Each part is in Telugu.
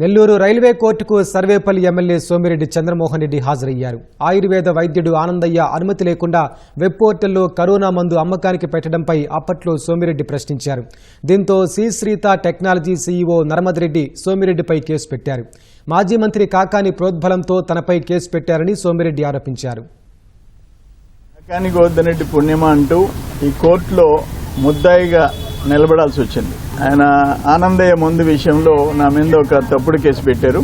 నెల్లూరు రైల్వే కోర్టుకు సర్వేపల్లి ఎమ్మెల్యే సోమిరెడ్డి చంద్రమోహన్ రెడ్డి హాజరయ్యారు. ఆయుర్వేద వైద్యుడు ఆనందయ్య అనుమతి లేకుండా వెబ్ పోర్టల్లో కరోనా మందు అమ్మకానికి పెట్టడంపై అప్పట్లో సోమిరెడ్డి ప్రశ్నించారు. దీంతో శ్రీశ్రీత టెక్నాలజీ సీఈఓ నర్మదిరెడ్డి సోమిరెడ్డిపై కేసు పెట్టారు. మాజీ మంత్రి కాకాని ప్రోద్బలంతో తనపై కేసు పెట్టారని సోమిరెడ్డి ఆరోపించారు. గోదర్ రెడ్డి పుణ్యమా అంటూ ఈ కోర్టులో ముద్దాయిగా నిలబడాల్సి వచ్చింది. ఆయన ఆనందయ్య ముందు విషయంలో నా మీద ఒక తప్పుడు కేసు పెట్టారు.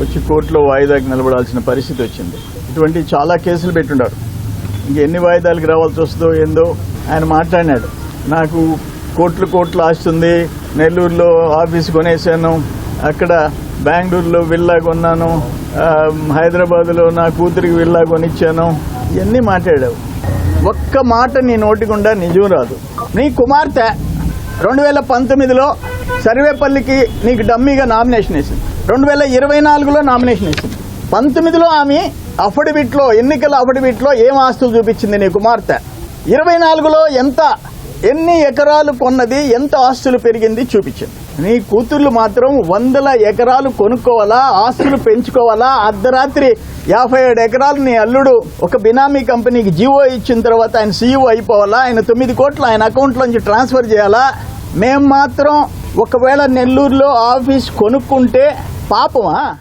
వచ్చి కోర్టులో వాయిదాకి నిలబడాల్సిన పరిస్థితి వచ్చింది. ఇటువంటి చాలా కేసులు పెట్టున్నారు ఇంకెన్ని వాయిదాలకు రావాల్సి వస్తుందో ఏందో ఆయన మాట్లాడినాడు. నాకు కోట్లు కోట్లు ఆస్తుంది. నెల్లూరులో ఆఫీస్ కొనేసాను. అక్కడ బెంగళూరులో విల్లా కొన్నాను. హైదరాబాద్లో నా కూతురికి విల్లా కొనిచ్చాను. ఇవన్నీ మాట్లాడావు. ఒక్క మాట నీ నోటికుండా నిజం రాదు. నీ కుమార్తె రెండు వేల పంతొమ్మిదిలో సర్వేపల్లికి నీకు డమ్మీగా నామినేషన్ వేసింది. రెండు వేల ఇరవై నాలుగులో నామినేషన్ వేసింది. పంతొమ్మిదిలో ఆమె అఫిడవిట్లో ఎన్నికల అఫిడవిట్లో ఏం ఆస్తులు చూపించింది నీ కుమార్తె? ఇరవై నాలుగులో ఎంత ఎన్ని ఎకరాలు కొన్నది ఎంత ఆస్తులు పెరిగింది చూపించింది. నీ కూతుర్లు మాత్రం వందల ఎకరాలు కొనుక్కోవాలా ఆస్తులు పెంచుకోవాలా? అర్ధరాత్రి యాభై ఏడు ఎకరాలు నీ అల్లుడు ఒక బినామీ కంపెనీకి జీవో ఇచ్చిన తర్వాత ఆయన సీఈఓ అయిపోవాలా? ఆయన తొమ్మిది కోట్లు ఆయన అకౌంట్లోంచి ట్రాన్స్ఫర్ చేయాలా? మేం మాత్రం ఒకవేళ నెల్లూరులో ఆఫీస్ కొనుక్కుంటే పాపమా?